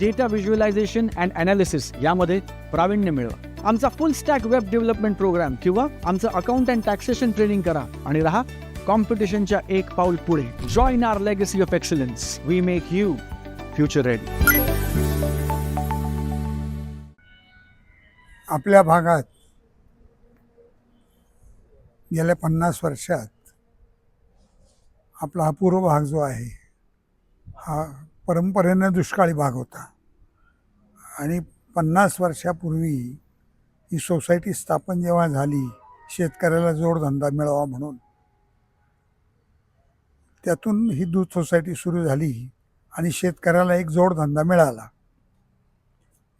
data visualization and analysis यामध्ये प्रावीण्य मिळवा. आमचा full stack web development program किंवा आमचं अकाउंट अँड टॅक्सेशन ट्रेनिंग करा आणि राहा कॉम्पिटिशनच्या एक पाऊल पुढे. Join our legacy of excellence we make you future ready आपल्या भागात गेल्या पन्नास वर्षात आपला हा पूर्व भाग जो आहे हा परंपरेनं दुष्काळी भाग होता. आणि पन्नास वर्षापूर्वी ही सोसायटी स्थापन जेव्हा झाली शेतकऱ्याला जोडधंदा मिळावा म्हणून. त्यातून ही दूध सोसायटी सुरू झाली आणि शेतकऱ्याला एक जोडधंदा मिळाला.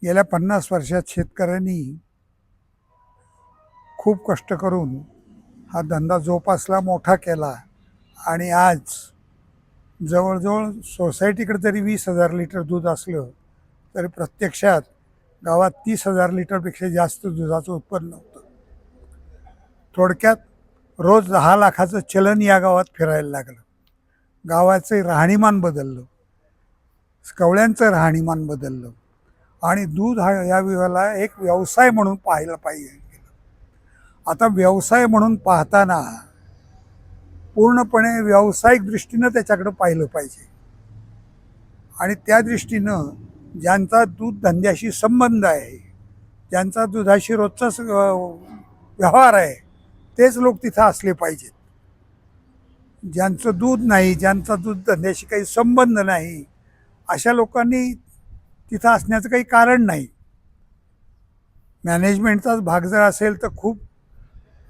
गेल्या पन्नास वर्षात शेतकऱ्यांनी खूप कष्ट करून हा धंदा जोपासला मोठा केला आणि आज जवळजवळ सोसायटीकडे जरी वीस हजार लिटर दूध असलं तरी प्रत्यक्षात गावात तीस हजार लिटरपेक्षा जास्त दुधाचं उत्पन्न होतं. थोडक्यात रोज दहा लाखाचं चलन या गावात फिरायला लागलं. गावाचं राहणीमान बदललं. कवळ्यांचं राहणीमान बदललं. आणि दूध हा या वेळेला एक व्यवसाय म्हणून पाहायला पाहिजे. आता व्यवसाय म्हणून पाहताना पूर्णपणे व्यावसायिक दृष्टीनं त्याच्याकडं पाहिलं पाहिजे. आणि त्या दृष्टीनं ज्यांचा दूध धंद्याशी संबंध आहे ज्यांचा दुधाशी रोजचा व्यवहार आहे तेच लोक तिथं असले पाहिजेत. ज्यांचं दूध नाही ज्यांचा दूध धंद्याशी काही संबंध नाही अशा लोकांनी तिथं असण्याचं काही कारण नाही. मॅनेजमेंटचाच भाग जर असेल तर खूप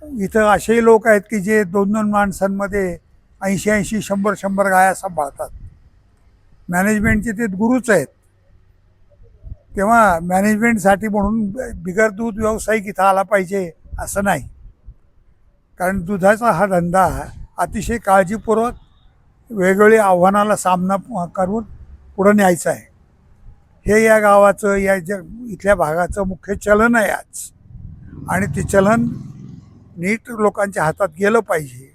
इथं असेही लोक आहेत की जे दोन दोन माणसांमध्ये ऐंशी ऐंशी शंभर शंभर गाया सांभाळतात. मॅनेजमेंटचे ते गुरुच आहेत. तेव्हा मॅनेजमेंटसाठी म्हणून बिगर दूध व्यावसायिक इथं आला पाहिजे असं नाही. कारण दुधाचा हा धंदा अतिशय काळजीपूर्वक वेगवेगळ्या आव्हानाला सामना करून पुढं न्यायचा आहे. हे या गावाचं या ज इथल्या भागाचं मुख्य चलन आहे आज. आणि ते चलन नीट लोकांच्या हातात गेलं पाहिजे.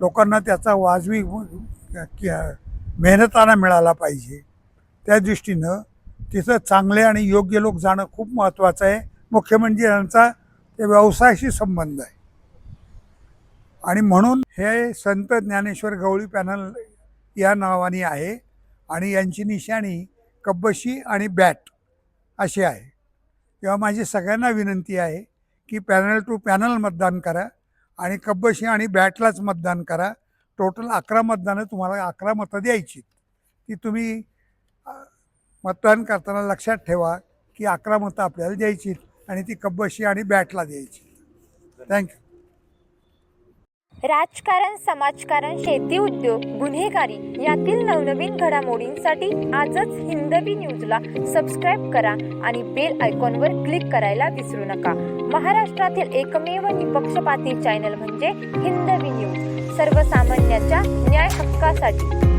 लोकांना त्याचा वाजवी मेहनताना मिळाला पाहिजे. त्या दृष्टीनं तिथं चांगले आणि योग्य लोक जाणं खूप महत्त्वाचं आहे. मुख्य म्हणजे यांचा त्या व्यवसायाशी संबंध आहे. आणि म्हणून हे संत ज्ञानेश्वर गवळी पॅनल या नावाने आहे आणि यांची निशाणी कब्बशी आणि बॅट अशी आहे. तेव्हा माझी सगळ्यांना विनंती आहे की पॅनल टू पॅनल मतदान करा आणि कब्बशी आणि बॅटलाच मतदान करा. टोटल अकरा मतदानं तुम्हाला अकरा मतं द्यायची. ती तुम्ही मतदान करताना लक्षात ठेवा की अकरा मतं आपल्याला द्यायची आणि ती कब्बशी आणि बॅटला द्यायची. थँक्यू राजकारण समाजकारण शेती उद्योग गुन्हेगारी यातील नवनवीन घडामोडींसाठी आजच हिंदवी न्यूजला सबस्क्राईब करा आणि बेल आयकॉनवर क्लिक करायला विसरू नका. महाराष्ट्रातील एकमेव निपक्षपाती चॅनल म्हणजे हिंदवी न्यूज सर्वसामान्याच्या न्याय हक्कासाठी.